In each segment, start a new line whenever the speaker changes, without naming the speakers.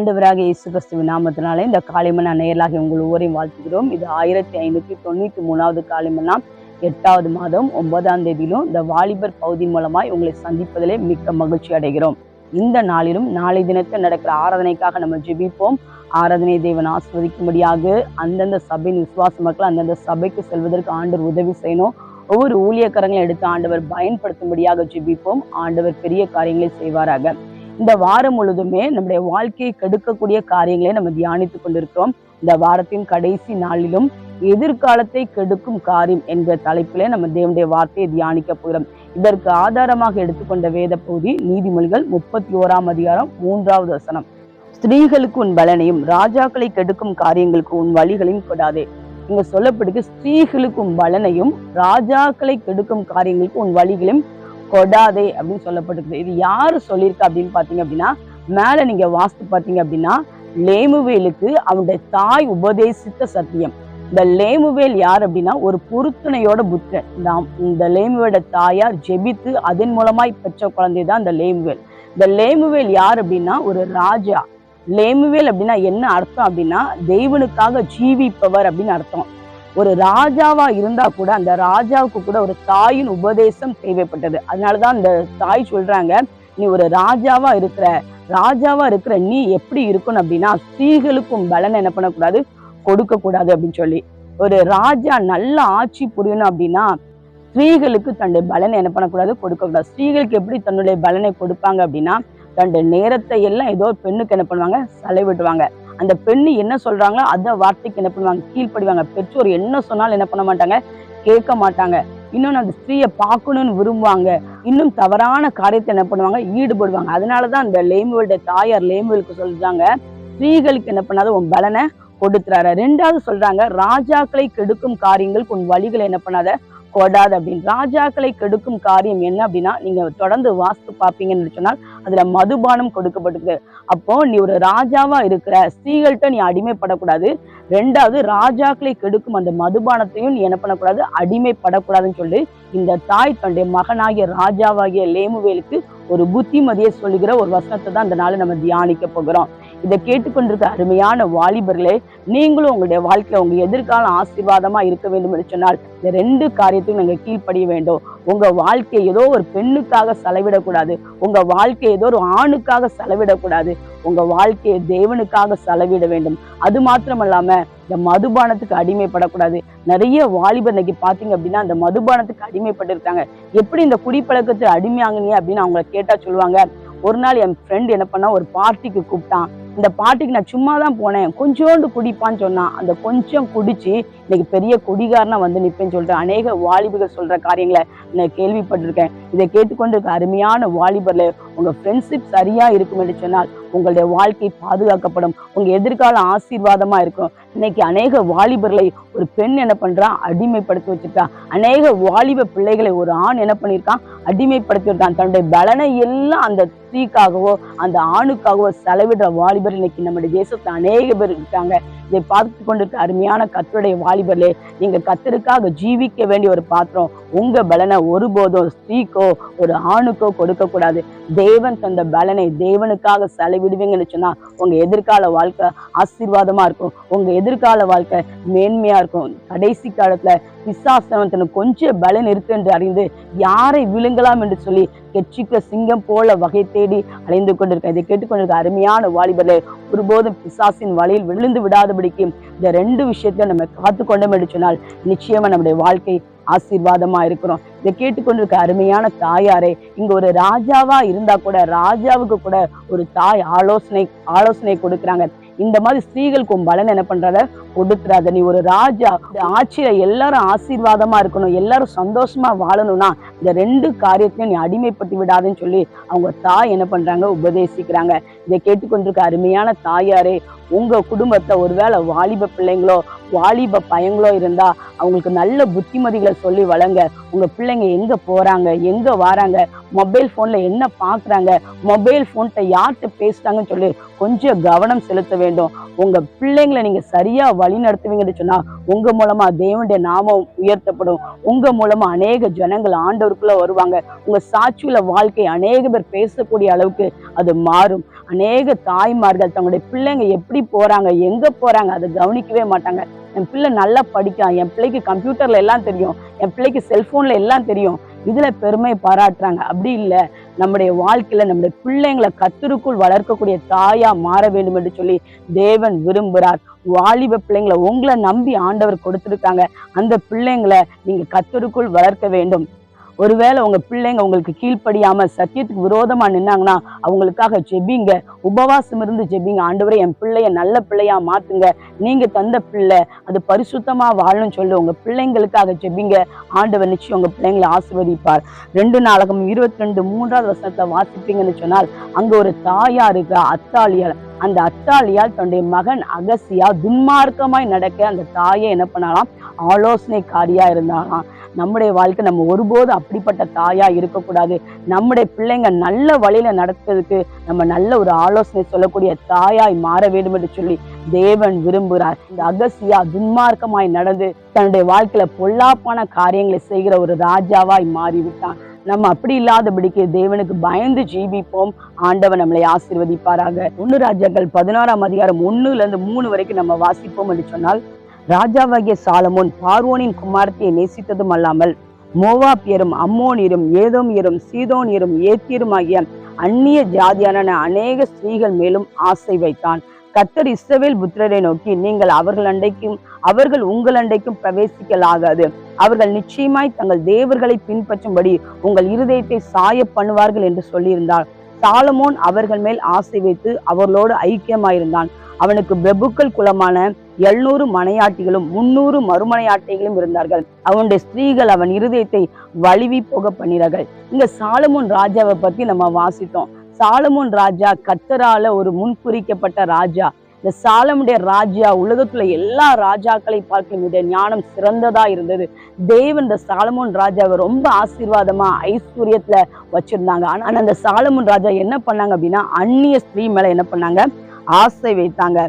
ஆண்டவராக இயேசு கிறிஸ்துவின் நாமத்தினாலே இந்த காளிமண்ணா நேரலாகி உங்கள் ஒவ்வொரையும் வாழ்த்துகிறோம். இது ஆயிரத்தி ஐநூற்றி தொண்ணூற்றி மூணாவது காளிமன்னா எட்டாவது மாதம் ஒன்பதாம் தேதியிலும் இந்த வாலிபர் பகுதி மூலமாய் உங்களை சந்திப்பதிலே மிக்க மகிழ்ச்சி அடைகிறோம். இந்த நாளிலும் நாளை தினத்தில் நடக்கிற ஆராதனைக்காக நம்ம ஜெபிப்போம். ஆராதனை தேவன் ஆஸ்வதிக்கும்படியாக அந்தந்த சபையின் விசுவாச மக்கள் அந்தந்த சபைக்கு செல்வதற்கு ஆண்டவர் உதவி செய்யணும். ஒவ்வொரு ஊழியக்காரங்களை எடுத்து ஆண்டவர் பயன்படுத்தும்படியாக ஜெபிப்போம். ஆண்டவர் பெரிய காரியங்களை செய்வாராக. இந்த வாரம் முழுதுமே நம்முடைய வாழ்க்கையை கெடுக்கக்கூடிய காரியங்களை நம்ம தியானித்து கொண்டிருக்கிறோம். இந்த வாரத்தின் கடைசி நாளிலும் எதிர்காலத்தை கெடுக்கும் காரியம் என்ற தலைப்பிலே நம்ம தேவனுடைய வார்த்தையை தியானிக்க போகிறோம். இதற்கு ஆதாரமாக எடுத்துக்கொண்ட வேத பகுதி நீதிமொழிகள் முப்பத்தி ஓராம் அதிகாரம் மூன்றாவது வசனம். ஸ்திரீகளுக்கு உன் பலனையும் ராஜாக்களை கெடுக்கும் காரியங்களுக்கு உன் வழிகளையும் கொடாதே. இங்க சொல்லப்படுக்கு ஸ்திரீகளுக்கும் பலனையும் ராஜாக்களை கெடுக்கும் காரியங்களுக்கு உன் வழிகளையும் கொடாதே அப்படின்னு சொல்லப்பட்டிருக்கு இது யாரு சொல்லியிருக்கா அப்படின்னு பாத்தீங்க அப்படின்னா மேல நீங்க வாஸ்து பாத்தீங்க அப்படின்னா லேமுவேலுக்கு அவனுடைய தாய் உபதேசித்த சத்தியம். இந்த லேமுவேல் யார் அப்படின்னா ஒரு பொருத்தனையோட புத்திரன் இந்த இந்த லேமுவேட தாயார் ஜெபித்து அதன் மூலமாய் பெற்ற குழந்தை தான் இந்த லேமுவேல். இந்த லேமுவேல் யார் அப்படின்னா ஒரு ராஜா. லேமுவேல் அப்படின்னா என்ன அர்த்தம் அப்படின்னா தெய்வனுக்காக ஜீவிப்பவர் அப்படின்னு அர்த்தம். ஒரு ராஜாவா இருந்தா கூட அந்த ராஜாவுக்கு கூட ஒரு தாயின் உபதேசம் தேவைப்பட்டது. அதனாலதான் இந்த தாய் சொல்றாங்க நீ ஒரு ராஜாவா இருக்கிற ராஜாவா இருக்கிற நீ எப்படி இருக்கணும் அப்படின்னா ஸ்திரீகளுக்கும் பலன் என்ன பண்ணக்கூடாது? கொடுக்க கூடாது அப்படின்னு சொல்லி. ஒரு ராஜா நல்ல ஆட்சி புரியணும் அப்படின்னா ஸ்திரீகளுக்கு தன்னுடைய பலனை என்ன பண்ணக்கூடாது? கொடுக்க கூடாது ஸ்திரீகளுக்கு எப்படி தன்னுடைய பலனை கொடுப்பாங்க அப்படின்னா தன்னுடைய நேரத்தை எல்லாம் ஏதோ பெண்ணுக்கு என்ன பண்ணுவாங்க? செலவிடுவாங்க. அந்த பெண்ணு என்ன சொல்றாங்களோ அந்த வார்த்தைக்கு என்ன பண்ணுவாங்க? கீழ்ப்படிவாங்க. பெற்றோர் என்ன சொன்னாலும் என்ன பண்ண மாட்டாங்க? கேட்க மாட்டாங்க. இன்னொன்று அந்த ஸ்திரீயை பார்க்கணும்னு விரும்புவாங்க. இன்னும் தவறான காரியத்தை என்ன பண்ணுவாங்க? ஈடுபடுவாங்க. அதனால தான் அந்த லேமுவலுடைய தாயார் லேமுவலுக்கு சொல்றாங்க ஸ்திரீகளுக்கு என்ன பண்ணாத உன் பலனை கொடுத்துறாரு. ரெண்டாவது சொல்றாங்க ராஜாக்களை கெடுக்கும் காரியங்களுக்கு உன் வழிகளை என்ன பண்ணாத கொடாது அப்படின்னு. ராஜாக்களை கெடுக்கும் காரியம் என்ன அப்படின்னா நீங்க தொடர்ந்து வாஸ்து பார்ப்பீங்கன்னு சொன்னால் அதுல மதுபானம் கொடுக்கப்பட்டிருக்கு அப்போ நீ ஒரு ராஜாவா இருக்கிற ஸ்திரீகள்கிட்ட நீ அடிமைப்படக்கூடாது. ரெண்டாவது ராஜாக்களை கெடுக்கும் அந்த மதுபானத்தையும் நீ என்ன பண்ணக்கூடாது? அடிமைப்படக்கூடாதுன்னு சொல்லி இந்த தாய் தன்னுடைய மகனாகிய ராஜாவாகிய லேமுவேலுக்கு ஒரு புத்திமதியை சொல்லுகிற ஒரு வசனத்தை தான் இந்த நாள் நம்ம தியானிக்க போகிறோம். இதை கேட்டுக்கொண்டிருக்க அருமையான வாலிபர்களே நீங்களும் உங்களுடைய வாழ்க்கையில உங்க எதிர்காலம் ஆசீர்வாதமா இருக்க வேண்டும் என்று சொன்னால் இந்த ரெண்டு காரியத்தையும் நாங்கள் கீழ்ப்படிய வேண்டும். உங்க வாழ்க்கையை ஏதோ ஒரு பெண்ணுக்காக செலவிடக்கூடாது. உங்க வாழ்க்கையை ஏதோ ஒரு ஆணுக்காக செலவிடக்கூடாது. உங்க வாழ்க்கையை தேவனுக்காக செலவிட வேண்டும். அது மாத்திரமல்லாம இந்த மதுபானத்துக்கு அடிமைப்படக்கூடாது. நிறைய வாலிபர் இன்னைக்கு பாத்தீங்க அப்படின்னா அந்த மதுபானத்துக்கு அடிமைப்பட்டிருக்காங்க. எப்படி இந்த குடிப்பழக்கத்துக்கு அடிமையாங்கினீங்க அப்படின்னு அவங்கள கேட்டா சொல்லுவாங்க. ஒரு நாள் என் ஃப்ரெண்ட் என்ன பண்ணா ஒரு பார்ட்டிக்கு கூப்பிட்டான். இந்த பார்ட்டிக்கு நான் சும்மா தான் போனேன். கொஞ்சோண்டு குடிப்பான்னு சொன்னான் அந்த கொஞ்சம் குடிச்சு இன்னைக்கு பெரிய குடிகாரனா வந்து நிப்பேன்னு சொல்லிட்டு அநேக வாலிபர்கள் சொல்ற காரியங்களை நான் கேள்விப்பட்டிருக்கேன். இதை கேட்டுக்கொண்டு இருக்க அருமையான வாலிபர்ல உங்க ஃப்ரெண்ட்ஷிப் சரியா இருக்கும் என்று சொன்னால் உங்களுடைய வாழ்க்கை பாதுகாக்கப்படும். உங்க எதிர்காலம் ஆசீர்வாதமா இருக்கும் இன்னைக்கு அநேக வாலிபர்களை ஒரு பெண் என்ன பண்றான் அடிமைப்படுத்தி வச்சிருக்கா. அநேக வாலிப பிள்ளைகளை ஒரு ஆண் என்ன பண்ணியிருக்கான்? அடிமைப்படுத்தி இருக்கான் தன்னுடைய பலனை எல்லாம் அந்த ஸ்திரீக்காகவோ அந்த ஆணுக்காகவோ செலவிடுற வாலிபர் இன்னைக்கு நம்முடைய தேசத்துல அநேக பேர் இருக்காங்க. இதை பார்த்து கொண்டிருக்க அருமையான கத்தருடைய வாலிபர்களே நீங்க கத்தருக்காக ஜீவிக்க வேண்டிய ஒரு பாத்திரம் உங்க பலனை ஒருபோதும் ஸ்திரீக்கோ ஒரு ஆணுக்கோ கொடுக்க கூடாது. தேவன் தந்த பலனை தேவனுக்காக செலவிடுவீங்கன்னு சொன்னா உங்க எதிர்கால வாழ்க்கை ஆசீர்வாதமா இருக்கும். உங்க எதிர்கால வாழ்க்கை மேன்மையா இருக்கும். கடைசி காலத்துல பிசாசனம் தனக்கு கொஞ்சம் பலன் இருக்கு என்று அறிந்து யாரை விழுங்கலாம் என்று சொல்லி கெட்சிக்க சிங்கம் போல வகை தேடி அலைந்து கொண்டிருக்க இதை கேட்டுக்கொண்டிருக்க அருமையான வாலிபர்களே ஒருபோதும் பிசாசின் வலையில் விழுந்து விடாதபடிக்கு இந்த ரெண்டு விஷயத்தை நம்ம காத்து கொண்டோம் என்று சொன்னால் நிச்சயமா நம்முடைய வாழ்க்கை ஆசீர்வாதமா இருக்கிறோம். இதை கேட்டுக்கொண்டிருக்க அருமையான தாயாரே இங்க ஒரு ராஜாவா இருந்தா கூட ராஜாவுக்கு கூட ஒரு தாய் ஆலோசனை ஆலோசனை கொடுக்குறாங்க. இந்த மாதிரி ஸ்திரீகளுக்கு உன் பலன் என்ன பண்றாத கொடுத்துறாத. நீ ஒரு ராஜா. ஆட்சியில எல்லாரும் ஆசீர்வாதமா இருக்கணும் எல்லாரும் சந்தோஷமா வாழணும்னா இந்த ரெண்டு காரியத்தையும் நீ அடிமைப்பட்டு விடாதுன்னு சொல்லி அவங்க தாய் என்ன பண்றாங்க? உபதேசிக்கிறாங்க. இதை கேட்டுக்கொண்டிருக்க அருமையான தாயாரே உங்க குடும்பத்தை ஒருவேளை வாலிப பிள்ளைங்களோ வாலிப பையங்களோ இருந்தா அவங்களுக்கு நல்ல புத்திமதிகளை சொல்லி வளங்க உங்க பிள்ளைங்க எங்க போறாங்க எங்க வராங்க மொபைல் போன்ல என்ன பாக்குறாங்க மொபைல் போன்ட்ட யார்கிட்ட பேசுறாங்கன்னு சொல்லி கொஞ்சம் கவனம் செலுத்த வேண்டும். உங்க பிள்ளைங்களை நீங்க சரியா வழி நடத்துவீங்கன்னு சொன்னா உங்க மூலமா தேவனுடைய நாமம் உயர்த்தப்படும். உங்க மூலமா அநேக ஜனங்கள் ஆண்டவருக்குள்ள வருவாங்க. உங்க சாட்சியுள்ள வாழ்க்கை அநேக பேர் பேசக்கூடிய அளவுக்கு அது மாறும். அநேக தாய்மார்கள் தங்களுடைய பிள்ளைங்க எப்படி எப்படி போறாங்க எங்க போறாங்க அதை கவனிக்கவே மாட்டாங்க. என் பிள்ளை நல்லா படிக்கான் என் பிள்ளைக்கு கம்ப்யூட்டர்ல எல்லாம் தெரியும் என் பிள்ளைக்கு செல்போன்ல எல்லாம் தெரியும். இதுல பெருமை பாராட்டுறாங்க. அப்படி இல்லை நம்முடைய வாழ்க்கையில நம்முடைய பிள்ளைங்களை கத்திற்குள் வளர்க்கக்கூடிய தாயா மாற வேண்டும் என்று சொல்லி தேவன் விரும்புகிறார் வாலிப பிள்ளைங்களை உங்களை நம்பி ஆண்டவர் கொடுத்துருக்காங்க. அந்த பிள்ளைங்களை நீங்க கத்தருக்குள் வளர்க்க வேண்டும். ஒருவேளை உங்க பிள்ளைங்க உங்களுக்கு கீழ்ப்படியாம சத்தியத்துக்கு விரோதமா நின்னாங்கன்னா அவங்களுக்காக ஜெபிங்க. உபவாசம் இருந்து ஜெபிங்க. ஆண்டவரே என் பிள்ளைய நல்ல பிள்ளையா மாத்துங்க. நீங்க தந்த பிள்ளை அது பரிசுத்தமா வாழணும்னு சொல்லி உங்க பிள்ளைங்களுக்காக ஜெபிங்க. ஆண்டவர் நிச்சயம் உங்க பிள்ளைங்களை ஆசிர்வதிப்பார். ரெண்டு நாளகம் இருபத்தி ரெண்டு மூன்றாவது வசனத்தை வாசிப்பீங்கன்னு சொன்னால் அங்க ஒரு தாயா இருக்க அத்தாளியால் அந்த அத்தாளியால் தன்னுடைய மகன் அகசியா துன்மார்க்கமாய் நடக்க அந்த தாயை என்ன பண்ணாலாம் ஆலோசனைக்காரியா இருந்தாலாம் நம்முடைய வாழ்க்கை நம்ம ஒருபோதும் அப்படிப்பட்ட தாயா இருக்கக்கூடாது. நம்முடைய பிள்ளைங்க நல்ல வழியில நடத்துறதுக்கு நம்ம நல்ல ஒரு ஆலோசனை சொல்லக்கூடிய தாயாய் மாற வேண்டும் என்று சொல்லி தேவன் விரும்புகிறார். இந்த அகசியா துன்மார்க்கமாய் நடந்து தன்னுடைய வாழ்க்கையில பொல்லாப்பான காரியங்களை செய்கிற ஒரு ராஜாவாய் மாறிவிட்டான். நம்ம அப்படி இல்லாதபடிக்கு தேவனுக்கு பயந்து ஜீவிப்போம். ஆண்டவன் நம்மளை ஆசீர்வதிப்பாராக. ஒன்னு ராஜாக்கள் பதினாறாம் அதிகாரம் ஒண்ணுல இருந்து மூணு வரைக்கும் நம்ம வாசிப்போம் என்று சொன்னால் ராஜாவாகிய சாலமோன் பார்வோனின் குமாரத்தையை நேசித்ததும் அல்லாமல் மோவாப்பியரும் அம்மோனியரும் ஏதோமியரும் சீதோனியரும் ஏத்தியரும் ஆகிய அந்நிய ஜாதியான அநேக ஸ்திரீகள் மேலும் ஆசை வைத்தான். கத்தர் இஸ்ரவேல் புத்திரரை நோக்கி நீங்கள் அவர்கள் அண்டைக்கும் அவர்கள் உங்கள் அண்டைக்கும் பிரவேசிக்கலாகாது. அவர்கள் நிச்சயமாய் தங்கள் தேவர்களை பின்பற்றும்படி உங்கள் இருதயத்தை சாய பண்ணுவார்கள் என்று சொல்லியிருந்தார். சாலமோன் அவர்கள் மேல் ஆசை வைத்து அவர்களோடு ஐக்கியமாயிருந்தான். அவனுக்கு பிரபுக்கள் குலமான எழுநூறு மனையாட்டிகளும் முன்னூறு மறுமனையாட்டிகளும் இருந்தார்கள். அவனுடைய ஸ்திரீகள் அவன் இருதயத்தை வலிவி போக பண்ணினார்கள். இங்க சாலமோன் ராஜாவை பத்தி நம்ம வாசித்தோம். சாலமோன் ராஜா கத்தரால ஒரு முன்குறிக்கப்பட்ட ராஜா. இந்த சாலமுடைய ராஜா உலகத்துல எல்லா ராஜாக்களை பார்க்கும் இந்த ஞானம் சிறந்ததா இருந்தது. தேவன் இந்த சாலமோன் ராஜாவை ரொம்ப ஆசீர்வாதமா ஐஸ்வர்யத்துல வச்சிருந்தாங்க. ஆனா அந்த சாலமோன் ராஜா என்ன பண்ணாங்க அப்படின்னா அந்நிய ஸ்திரீ மேல என்ன பண்ணாங்க? ஆசை வைத்தாங்க.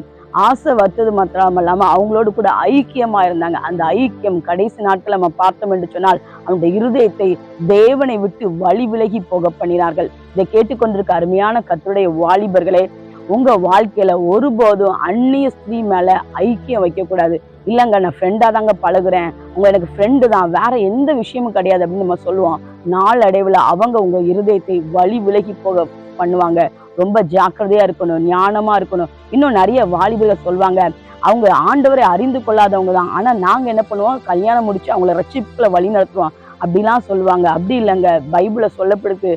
ஆசை வர்த்தது மாத்திரம் இல்லாமல் அவங்களோடு கூட ஐக்கியமாக இருந்தாங்க அந்த ஐக்கியம் கடைசி நாட்கள் நம்ம பார்த்தோம் என்று சொன்னால் அந்த இருதயத்தை தேவனை விட்டு வழி விலகி போக பண்ணினார்கள். இதை கேட்டுக்கொண்டிருக்க அருமையான கத்துடைய வாலிபர்களே உங்க வாழ்க்கையில ஒருபோதும் அந்நிய ஸ்திரீ மேல ஐக்கியம் வைக்க கூடாது இல்லைங்க நான் ஃப்ரெண்டா தாங்க பழகுறேன். உங்க எனக்கு ஃப்ரெண்டு தான். வேற எந்த விஷயமும் கிடையாது அப்படின்னு நம்ம சொல்லுவோம். நாளடைவுல அவங்க உங்க இருதயத்தை வழி விலகி போக பண்ணுவாங்க. ரொம்ப ஜாக்கிரதையா இருக்கணும் ஞானமா இருக்கணும். இன்னும் நிறைய வாலிபர்கள் சொல்லுவாங்க அவங்க ஆண்டவரை அறிந்து கொள்ளாதவங்க தான். ஆனா நாங்க என்ன பண்ணுவோம்? கல்யாணம் முடிச்சு அவங்கள ரட்சிப்புல வழி நடத்துவோம். அப்படிலாம் சொல்லுவாங்க. அப்படி இல்லைங்க. பைபிள சொல்லப்படுது.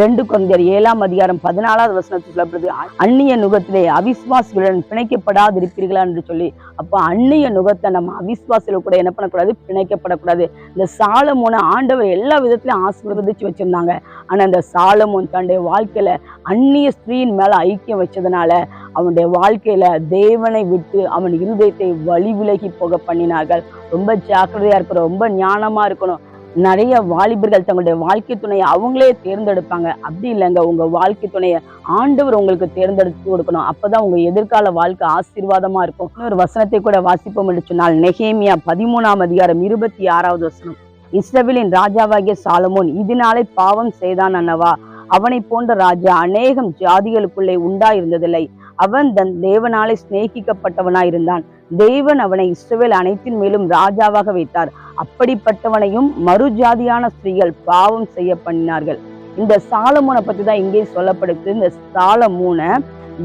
ரெண்டு கொண்டர் ஏழாம் அதிகாரம் பதினாலாவது வசனத்தில் சொல்லப்படுது அந்நிய நுகத்திலே அவிஸ்வாசிகளுடன் பிணைக்கப்படாதிருப்பீர்களா என்று சொல்லி. அப்போ அந்நிய நுகத்தை நம்ம அவிஸ்வாசிகள் கூட என்ன பண்ணக்கூடாது? பிணைக்கப்படக்கூடாது. இந்த சாலமோனை ஆண்டவர் எல்லா விதத்திலையும் ஆசீர்வதிச்சு வச்சிருந்தாங்க. ஆனால் இந்த சாலமோன் தன்னுடைய வாழ்க்கையில அந்நிய ஸ்திரீயின் மேலே ஐக்கியம் வச்சதுனால அவனுடைய வாழ்க்கையில தேவனை விட்டு அவன் இருதயத்தை வழி விலகி போக பண்ணினார்கள். ரொம்ப ஜாக்கிரதையா இருக்கணும். ரொம்ப ஞானமா இருக்கணும். நிறைய வாலிபர்கள் தங்களுடைய வாழ்க்கை துணையை அவங்களே தேர்ந்தெடுப்பாங்க. அப்படி இல்லைங்க. உங்க வாழ்க்கை துணையை ஆண்டவர் உங்களுக்கு தேர்ந்தெடுத்து கொடுக்கணும். அப்பதான் உங்க எதிர்கால வாழ்க்கை ஆசீர்வாதமா இருக்கும். இன்னொரு வசனத்தை கூட வாசிப்போம் என்று சொன்னால் நெகேமியா பதிமூணாம் அதிகாரம் இருபத்தி ஆறாவது வசனம். இஸ்ரவேலின் ராஜாவாகிய சாலமோன் இதனாலே பாவம் செய்தான் அண்ணவா அவனை போன்ற ராஜா அநேகம் ஜாதிகளுக்குள்ளே உண்டாயிருந்ததில்லை. அவன் தன் தேவனாலே சிநேகிக்கப்பட்டவனாயிருந்தான். தேவன் அவனை இஸ்ரவேல் அனைத்தின் மேலும் ராஜாவாக வைத்தார். அப்படிப்பட்டவனையும் மறுஜாதியான ஸ்திரீகள் பாவம் செய்ய பண்ணினார்கள். இந்த சாலமூனை பத்தி தான் இங்கே சொல்லப்படுது இந்த சாலமூனை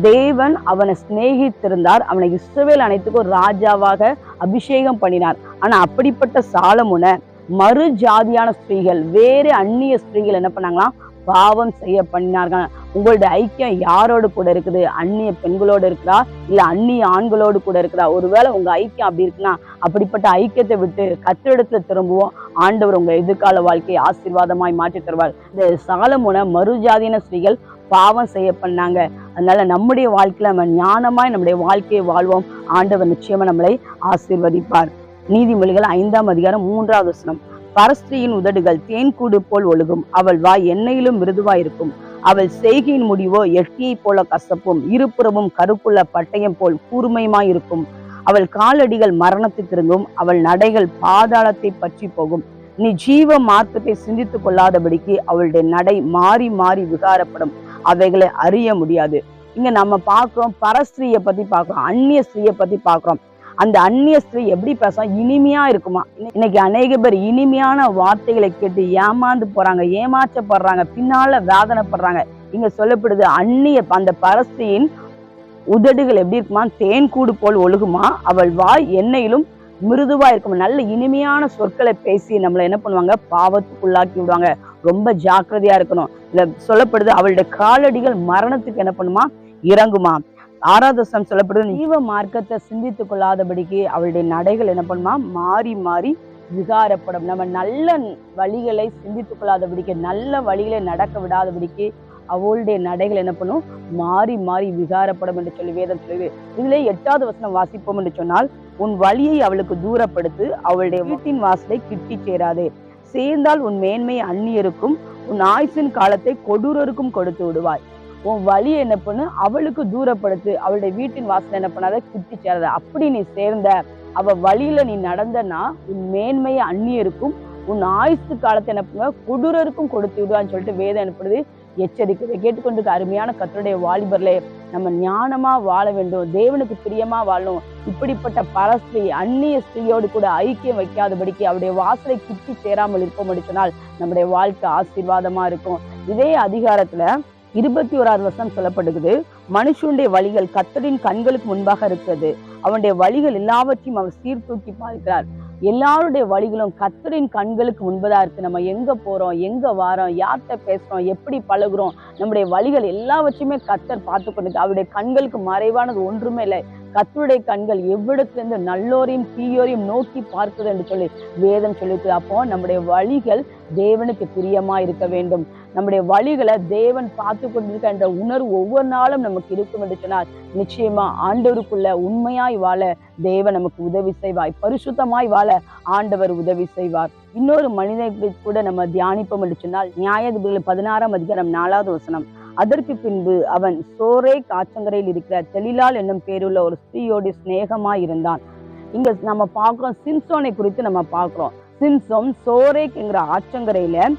தேவன் அவனை சிநேகித்திருந்தார். அவனை இஸ்ரவேல் அனைத்துக்கும் ராஜாவாக அபிஷேகம் பண்ணினார். ஆனா அப்படிப்பட்ட சாலமுனை மறு ஜாதியான ஸ்திரீகள் வேறு அந்நிய ஸ்திரீகள் என்ன பண்ணாங்களாம்? பாவம் செய்ய பண்ணினார்கள். உங்களுடைய ஐக்கியம் யாரோடு கூட இருக்குது? அந்நிய பெண்களோடு இருக்கிறா இல்ல அந்நிய ஆண்களோடு கூட இருக்கிறா ஒருவேளை உங்க ஐக்கியம் அப்படி இருக்குன்னா அப்படிப்பட்ட ஐக்கியத்தை விட்டு கத்திரிடத்துல திரும்புவோம். ஆண்டவர் உங்க எதிர்கால வாழ்க்கையை ஆசீர்வாதமாய் மாற்றி தருவார். இந்த சாலமுனை மறுஜாதீன ஸ்திரீகள் பாவம் செய்ய பண்ணாங்க. அதனால நம்முடைய வாழ்க்கையில நம்ம ஞானமாய் நம்முடைய வாழ்க்கையை வாழ்வோம். ஆண்டவர் நிச்சயமா நம்மளை ஆசீர்வதிப்பார். நீதிமொழிகள் ஐந்தாம் அதிகாரம் மூன்றாவது வசனம். பரஸ்திரியின் உதடுகள் தேன்கூடு போல் ஒழுகும். அவள் வாய் எண்ணெயிலும் மிருதுவாயிருக்கும் அவள் செய்கையின் முடிவோ எட்டியைப் போல கசப்பும் இருபுறமும் கருப்புள்ள பட்டயம் போல் கூர்மையுமாயிருக்கும். அவள் காலடிகள் மரணத்தை திரும்பும் அவள் நடைகள் பாதாளத்தை பற்றி போகும். நீ ஜீவ மார்க்கத்தை சிந்தித்துக் கொள்ளாதபடிக்கு அவளுடைய நடை மாறி மாறி விகாரப்படும். அவைகளை அறிய முடியாது. இங்க நம்ம பார்க்கிறோம் பரஸ்திரியை பத்தி பார்க்கிறோம் அந்நிய ஸ்திரியை பத்தி பார்க்கிறோம். அந்த அந்நிய ஸ்திரீ எப்படி பேச இனிமையா இருக்குமா? இன்னைக்கு அநேக பேர் இனிமையான வார்த்தைகளை கேட்டு ஏமாந்து போறாங்க ஏமாற்றப்படுறாங்க பின்னால வேதனைப்படுறாங்க. இங்க சொல்லப்படுது அந்நிய அந்த பரஸ்தியின் உதடுகள் எப்படி இருக்குமா? தேன் கூடு போல் ஒழுகுமா? அவள் வாய் எண்ணெயிலும் மிருதுவா இருக்கும்? நல்ல இனிமையான சொற்களை பேசி நம்மளை என்ன பண்ணுவாங்க? பாவத்துக்குள்ளாக்கி விடுவாங்க. ரொம்ப ஜாக்கிரதையா இருக்கணும். இல்ல சொல்லப்படுது அவளுடைய காலடிகள் மரணத்துக்கு என்ன பண்ணுமா? இறங்குமா. ஆராதசம் சொல்லப்படுது ஜீவ மார்க்கத்தை சிந்தித்துக் கொள்ளாதபடிக்கு அவளுடைய நடைகள் என்ன பண்ணுமா? மாறி மாறி விகாரப்படும். நம்ம நல்ல வழிகளை சிந்தித்துக் கொள்ளாதபடிக்கு நல்ல வழிகளை நடக்க விடாதபடிக்கு அவளுடைய நடைகள் என்ன பண்ணும்? மாறி மாறி விகாரப்படும் என்று சொல்லி வேதம் சொல்லுது. இதுல எட்டாவது வசனம் வாசிப்போம் என்று சொன்னால் உன் வழியை அவளுக்கு தூரப்படுத்து அவளுடைய வீட்டின் வாசலை கிட்டி சேராதே. சேர்ந்தால் உன் மேன்மை அந்நியருக்கும் உன் ஆயுசின் காலத்தை கொடூரருக்கும் கொடுத்து விடுவாய். உன் வழி என்ன பண்ணு? அவளுக்கு தூரப்படுத்து. அவளுடைய வீட்டின் வாசல் என்ன பண்ணாத? குத்தி சேராத. அப்படி நீ சேர்ந்த அவ வழியில நீ நடந்தனா உன் மேன்மையை அந்நியருக்கும் உன் ஆயுசு காலத்தை என்ன பண்ணுவ? கொடூரருக்கும் கொடுத்து விடுவான்னு சொல்லிட்டு வேதம் எனப்படுது எச்சரிக்கை கேட்டுக்கொண்டிருக்க அருமையான கத்தருடைய வாலிபர்லே நம்ம ஞானமா வாழ வேண்டும். தேவனுக்கு பிரியமா வாழணும். இப்படிப்பட்ட பரஸ்திரி அந்நிய ஸ்திரீயோடு கூட ஐக்கியம் வைக்காதபடிக்கு அவருடைய வாசலை கிட்டி சேராமல் இருப்போம் சொன்னால் நம்முடைய வாழ்க்கை ஆசீர்வாதமா இருக்கும். இதே அதிகாரத்துல இருபத்தி ஓராவது வருஷம் சொல்லப்படுகிறது மனுஷனுடைய வழிகள் கத்தரின் கண்களுக்கு முன்பாக இருக்கிறது. அவனுடைய வழிகள் எல்லாவற்றையும் அவர் சீர்தூக்கி பார்க்கிறார். எல்லாருடைய வழிகளும் கத்தரின் கண்களுக்கு முன்பதா இருக்கு. நம்ம எங்க போறோம்? எங்க வாரோம்? யார்கிட்ட பேசுறோம்? எப்படி பழகுறோம்? நம்முடைய வழிகள் எல்லாவற்றையுமே கத்தர் பார்த்து கொண்டு அவருடைய கண்களுக்கு மறைவானது ஒன்றுமே இல்லை. கத்துடைய கண்கள் எவ்விடத்திலிருந்து நல்லோரையும் தீயோரையும் நோக்கி பார்க்குது என்று சொல்லி வேதம் சொல்லிட்டு அப்போ நம்முடைய வழிகள் தேவனுக்கு பிரியமா இருக்க வேண்டும். நம்முடைய வழிகளை தேவன் பார்த்து கொண்டிருக்க என்ற உணர்வு ஒவ்வொரு நாளும் நமக்கு இருக்கும் என்று சொன்னால் நிச்சயமா ஆண்டவருக்குள்ள உண்மையாய் வாழ தேவன் நமக்கு உதவி செய்வாய் பரிசுத்தமாய் வாழ ஆண்டவர் உதவி செய்வார். இன்னொரு மனிதனை கூட நம்ம தியானிப்போம் என்று சொன்னால் நியாயாதிபதிகள் பதினாறாம் அதிகாரம் நாலாவது வசனம். அதற்கு பின்பு அவன் சோரே காச்சங்கரையில் இருக்கிற தெளிலால் என்னும் பேருள்ள ஒரு ஸ்திரீயோடு சிநேகமாய் இருந்தான். இங்க நம்ம பார்க்கிறோம் சிம்சோனை குறித்து நம்ம பார்க்கிறோம். சிம்சோம் சோரேக்ங்கிற ஆற்றங்கரையில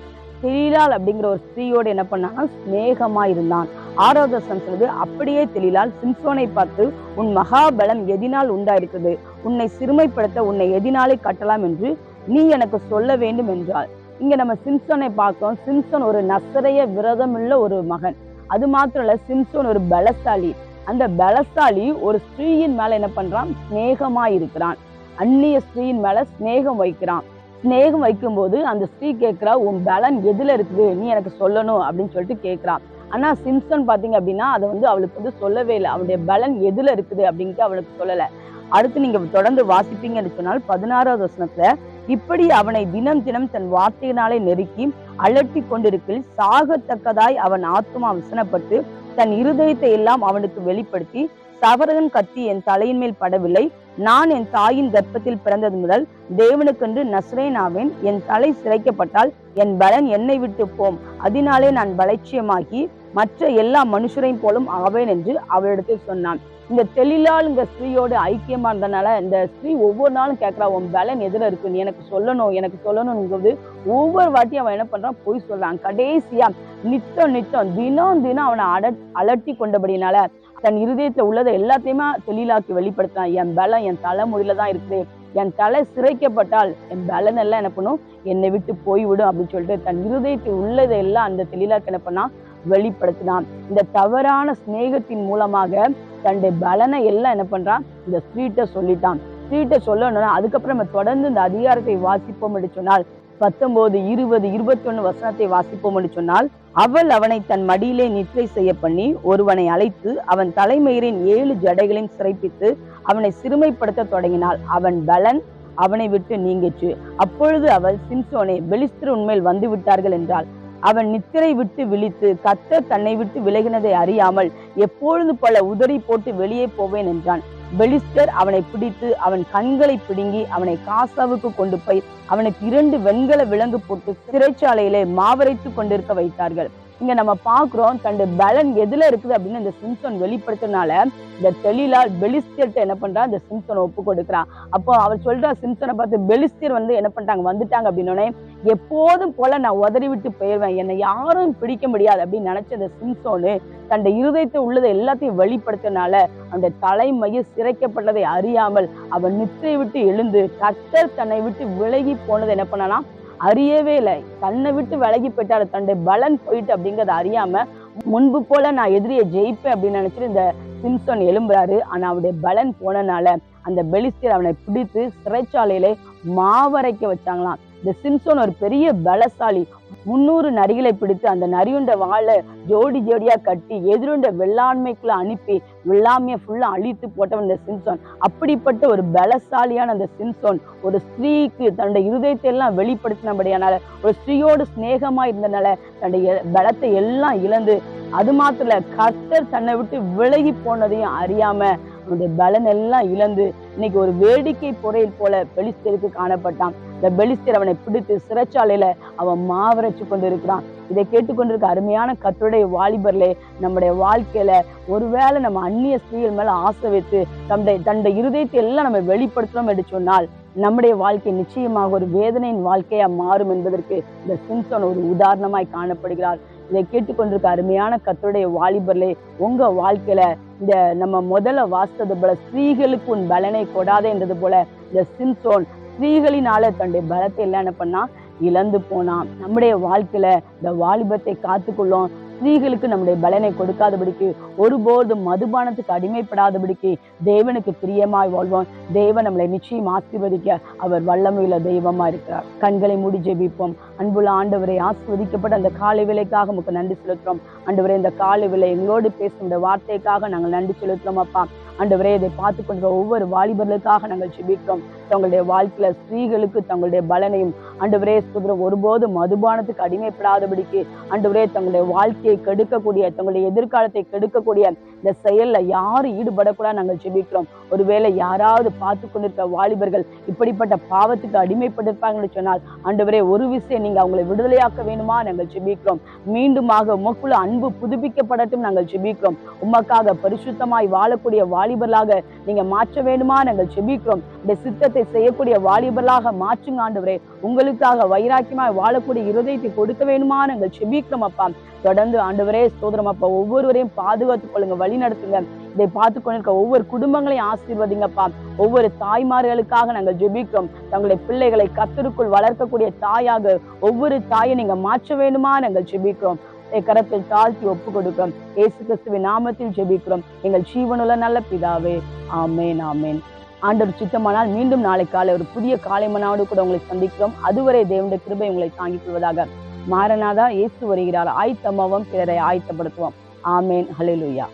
தெளிலால் அப்படிங்கிற ஒரு ஸ்திரீயோடு என்ன பண்ணாங்க சிநேகமா இருந்தான். ஆறாவது வசனம் அப்படியே தெளிலால் சிம்சோனை பார்த்து உன் மகாபலம் எதினால் உண்டாயிருக்கிறது. உன்னை சிறுமைப்படுத்த உன்னை எதினாலே கட்டலாம் என்று நீ எனக்கு சொல்ல வேண்டும் என்றாள். இங்கே நம்ம சிம்சோனை பார்க்கோம் சிம்சோன் ஒரு நசரைய விரதமுள்ள ஒரு மகன். அது மாத்திரம் இல்லை சிம்சோன் ஒரு பலசாலி. அந்த பலசாலி ஒரு ஸ்ரீயின் மேலே என்ன பண்ணுறான் ஸ்நேகமாக இருக்கிறான். அந்நிய ஸ்ரீயின் மேலே சிநேகம் வைக்கிறான். சிநேகம் வைக்கும்போது அந்த ஸ்ரீ கேட்குறா உன் பலன் எதில் இருக்குது? நீ எனக்கு சொல்லணும் அப்படின்னு சொல்லிட்டு கேட்குறான் ஆனால் சிம்சன் பார்த்தீங்க அப்படின்னா அதை வந்து அவளுக்கு வந்து சொல்லவே இல்லை. அவனுடைய பலன் எதில் இருக்குது அப்படின்ட்டு அவளுக்கு சொல்லலை. அடுத்து நீங்கள் தொடர்ந்து வாசிப்பீங்கன்னு சொன்னால் பதினாறாவது வசனத்தில் இப்படி அவனை தினம் தினம் தன் வார்த்தையினாலே நெருக்கி அலட்டி கொண்டிருக்கில் சாகத்தக்கதாய் அவன் ஆத்மா விசனப்பட்டு தன் இருதயத்தை எல்லாம் அவனுக்கு வெளிப்படுத்தி சவரகன் கத்தி என் தலையின் மேல் படவில்லை. நான் என் தாயின் கர்ப்பத்தில் பிறந்தது முதல் தேவனுக்கென்று நஸ்ரேனாவேன் என் தலை சிறைக்கப்பட்டால் என் பலன் என்னை விட்டு போம். அதனாலே நான் பலட்சியமாகி மற்ற எல்லா மனுஷரையும் போலும் ஆவேன் என்று அவளிடத்தில் சொன்னான். இந்த தெளிலாளுங்க ஸ்திரீயோட ஐக்கியமா இருந்தனால இந்த ஸ்ரீ ஒவ்வொரு நாளும் கேட்கறா உன் பலன் எதுல இருக்கு? நீ எனக்கு சொல்லணும் எனக்கு சொல்லணும்ங்கிறது ஒவ்வொரு வாட்டியும் அவன் என்ன பண்றான்? பொய் சொல்றான். கடைசியா நித்தம் நித்தம் தினம் தினம் அவனை அட அலட்டி கொண்டபடினால தன் இருதயத்துல உள்ளதை எல்லாத்தையுமே தெளிலாக்கி வெளிப்படுத்தினான் என் பலம் என் தலைமுடியில தான் இருக்குது. என் தலை சிறைக்கப்பட்டால் என் பலன் எல்லாம் என்ன பண்ணும்? என்னை விட்டு போய்விடும் அப்படின்னு சொல்லிட்டு தன் இருதயத்தில் உள்ளதை எல்லாம் அந்த தெளிலாக்கு என்ன பண்ணா வெளிப்படுத்தினான். இந்த தவறான சிநேகத்தின் மூலமாக தன்னுடைய பலனை எல்லாம் என்ன பண்றான்? இந்த ஸ்ட்ரீட்டை சொல்லிட்டான். ஸ்ட்ரீட்டை சொல்லணும்னா அதுக்கப்புறம் நம்ம தொடர்ந்து இந்த அதிகாரத்தை வாசிப்போம் என்று சொன்னால் பத்தொன்பது இருபது இருபத்தி வசனத்தை வாசிப்போம் என்று சொன்னால் அவள் அவனை தன் மடியிலே நிற்றை செய்ய பண்ணி ஒருவனை அழைத்து அவன் தலைமயிரின் ஏழு ஜடைகளையும் சிறைப்பித்து அவனை சிறுமைப்படுத்த தொடங்கினாள். அவன் பலன் அவனை விட்டு நீங்கிச்சு அப்பொழுது அவள் சிம்சோனே பெலிஸ்தர் உண்மையில் வந்து விட்டார்கள் என்றாள். அவன் நித்திரை விட்டு விழித்து கத்த தன்னை விட்டு விலகினதை அறியாமல் எப்பொழுது பல உதறி போட்டு வெளியே போவேன் என்றான். பெலிஸ்டர் அவனை பிடித்து அவன் கண்களை பிடுங்கி அவனை காசாவுக்கு கொண்டு போய் அவனுக்கு இரண்டு வெண்கல விலங்கு போட்டு சிறைச்சாலையிலே மாவரைத்து கொண்டிருக்க வைத்தார்கள். இங்க நம்ம பாக்குறோம் தன்னுடைய பலன் எதுல இருக்குது அப்படின்னு இந்த சிம்சன் வெளிப்படுத்தினால இந்த தெளிலால் பெலிஸ்தியர்ட்ட என்ன பண்றான்? இந்த சிம்சனை ஒப்பு கொடுக்குறான். அப்போ அவர் சொல்றான் சிம்சனை பார்த்து பெலிஸ்தியர் வந்து என்ன பண்ணிட்டாங்க வந்துட்டாங்க அப்படின்னோடனே எப்போதும் போல நான் உதறி விட்டு போயிடுவேன் என்னை யாரும் பிடிக்க முடியாது அப்படின்னு நினைச்ச இந்த சிம்சோனு தன்னுடைய இருதயத்தை உள்ளதை எல்லாத்தையும் வெளிப்படுத்தினால அந்த தலைமையில் சிறைக்கப்பட்டதை அறியாமல் அவன் நித்திரை விட்டு எழுந்து கத்தர் தன்னை விட்டு விலகி போனதை என்ன பண்ணலாம்? அறியவே இல்லை. தன்னை விட்டு விலகி போயிட்டாரு. தன்னுடைய பலன் போயிட்டு அப்படிங்கறத அறியாம முன்பு போல நான் எதிரியை ஜெயிப்பேன் அப்படின்னு நினைச்சிட்டு இந்த சிம்சன் எழும்புறாரு. ஆனா அவருடைய பலன் போனனால அந்த பெலிஸ்தீர் அவனை பிடித்து சிறைச்சாலையிலே மாவரைக்க வச்சாங்களாம். இந்த சிம்சோன் ஒரு பெரிய பலசாலி. முன்னூறு நரிகளை பிடித்து அந்த நரியுண்ட வாழை ஜோடி ஜோடியா கட்டி எதிருண்ட வெள்ளாண்மைக்குள்ள அனுப்பி வெள்ளாமையை ஃபுல்லா அழித்து போட்டவன் இந்த சிம்சோன். அப்படிப்பட்ட ஒரு பலசாலியான அந்த சிம்சோன் ஒரு ஸ்திரீக்கு தன்னுடைய இருதயத்தை எல்லாம் வெளிப்படுத்தினபடியானால ஒரு ஸ்திரீயோடு சிநேகமா இருந்தனால தன்னுடைய பலத்தை எல்லாம் இழந்து அது மாத்திரம் இல்ல கர்த்தர் தன்னை விட்டு விலகி போனதையும் அறியாம அவனுடைய பலன் எல்லாம் இழந்து இன்னைக்கு ஒரு வேடிக்கை பொறையில் போல பெலிஸ்தருக்கு காணப்பட்டான். இந்த பெலிஸ்தர் அவனை பிடித்து சிறைச்சாலையில அவன் மாவரைச்சு கொண்டு இருக்கிறான் இதை கேட்டுக்கொண்டிருக்க அருமையான கத்துடைய வாலிபர்லே நம்முடைய வாழ்க்கையில ஒருவேளை நம்ம அந்நிய ஸ்திரீகள் மேல ஆசை வைத்து தந்தை தன்னுடைய இருதயத்தை எல்லாம் நம்ம வெளிப்படுத்தணும் என்று சொன்னால் நம்முடைய வாழ்க்கை நிச்சயமாக ஒரு வேதனையின் வாழ்க்கையா மாறும் என்பதற்கு இந்த சிம்சன் ஒரு உதாரணமாய் காணப்படுகிறார். இதை கேட்டுக்கொண்டிருக்க அருமையான கத்தருடைய வாலிபர்லே உங்க வாழ்க்கையில இந்த நம்ம முதல்ல வாசித்தது போல ஸ்திரீகளுக்கு உன் பலனை கொடாதே என்றது போல இந்த சிம்சோன் ஸ்திரீகளினால தன்னுடைய பலத்தை எல்லாம் என்ன பண்ணா இழந்து போனான். நம்முடைய வாழ்க்கையில இந்த வாலிபத்தை காத்துக்கொள்ளும் ஸ்திரீகளுக்கு நம்முடைய பலனை கொடுக்காதபடிக்கு ஒருபோதும் மதுபானத்துக்கு அடிமைப்படாதபடிக்கு தேவனுக்கு பிரியமாய் வாழ்வோம். தேவன் நம்மளை நிச்சயம் ஆசீர்வதிக்க அவர் வல்லமையுள்ள தெய்வமா இருக்கிறார். கண்களை மூடி ஜெபிப்போம். அன்புள்ள ஆண்டவரை ஆஸ்வதிக்கப்பட்ட அந்த காலை விலைக்காக உங்களுக்கு நன்றி செலுத்துறோம் ஆண்டவரே இந்த காலை விலை எங்களோடு பேசும் இந்த வார்த்தைக்காக நாங்கள் நன்றி செலுத்துறோம் அப்பா. ஆண்டவரே இதை பார்த்து கொண்ட ஒவ்வொரு வாலிபர்களுக்காக நாங்கள் ஜெபிக்கிறோம். தங்களுடைய வாழ்க்கையில ஸ்திரீகளுக்கு தங்களுடைய பலனையும் அண்டுவரே சுதரம் ஒருபோது மதுபானத்துக்கு அடிமைப்படாதபடிக்கு அண்டுவரே தங்களுடைய வாழ்க்கையை கெடுக்கக்கூடிய தங்களுடைய எதிர்காலத்தை கெடுக்கக்கூடிய இந்த செயல்ல யாரு ஈடுபடக்கூடாது நாங்கள் ஜெபிக்கிறோம். ஒருவேளை யாராவது பார்த்து கொண்டிருக்க வாலிபர்கள் இப்படிப்பட்ட பாவத்துக்கு அடிமைப்பட்டிருப்பாங்கன்னு சொன்னால் ஆண்டவரே ஒரு விஷயம் நீங்க அவங்களை விடுதலையாக்க வேணுமா? நாங்கள் ஜெபிக்கிறோம். மீண்டுமாக உமக்குள்ள அன்பு புதுப்பிக்கப்படட்டும் நாங்கள் ஜெபிக்கிறோம். உமக்காக பரிசுத்தமாய் வாழக்கூடிய வாலிபர்களாக நீங்க மாற்ற வேண்டுமா? நாங்கள் ஜெபிக்கிறோம். இந்த சித்தத்தை செய்யக்கூடிய வாலிபர்களாக மாற்றுங்க ஆண்டவரே. உங்களுக்காக வைராக்கியமாய் வாழக்கூடிய இருதயத்தை கொடுக்க வேணுமா நாங்கள் ஜெபிக்கிறோம் அப்பா. தொடர்ந்து ஆண்டவரே சோதரம் அப்பா. ஒவ்வொருவரையும் பாதுகாத்துக் கொள்ளுங்க வழி நடத்துங்க. இதை பார்த்து கொண்டிருக்க ஒவ்வொரு குடும்பங்களையும் ஆசீர்வதிங்கப்பா ஒவ்வொரு தாய்மார்களுக்காக நாங்கள் ஜெபிக்கிறோம். தங்களுடைய பிள்ளைகளை கத்தருக்குள் வளர்க்கக்கூடிய தாயாக ஒவ்வொரு தாயை நீங்க மாற்ற வேண்டுமா நாங்கள் ஜெபிக்கிறோம். கரத்தில் தாழ்த்தி ஒப்பு கொடுக்கிறோம். ஏசு கிறிஸ்துவின் நாமத்தில் ஜெபிக்கிறோம். எங்கள் ஜீவனுள்ள நல்ல பிதாவே. ஆமேன் ஆமேன். ஆண்டவர் சித்தமானால் மீண்டும் நாளை காலை ஒரு புதிய காலை மனாவோடு கூட உங்களை சந்திக்கிறோம். அதுவரை தேவனுடைய கிருபை உங்களை தாங்கிக் கொள்வதாக மாறனாதா இயேசு வருகிறார். ஆயத்தமாவும் பிறரை ஆயத்தப்படுத்துவோம். ஆமேன். ஹalleluya.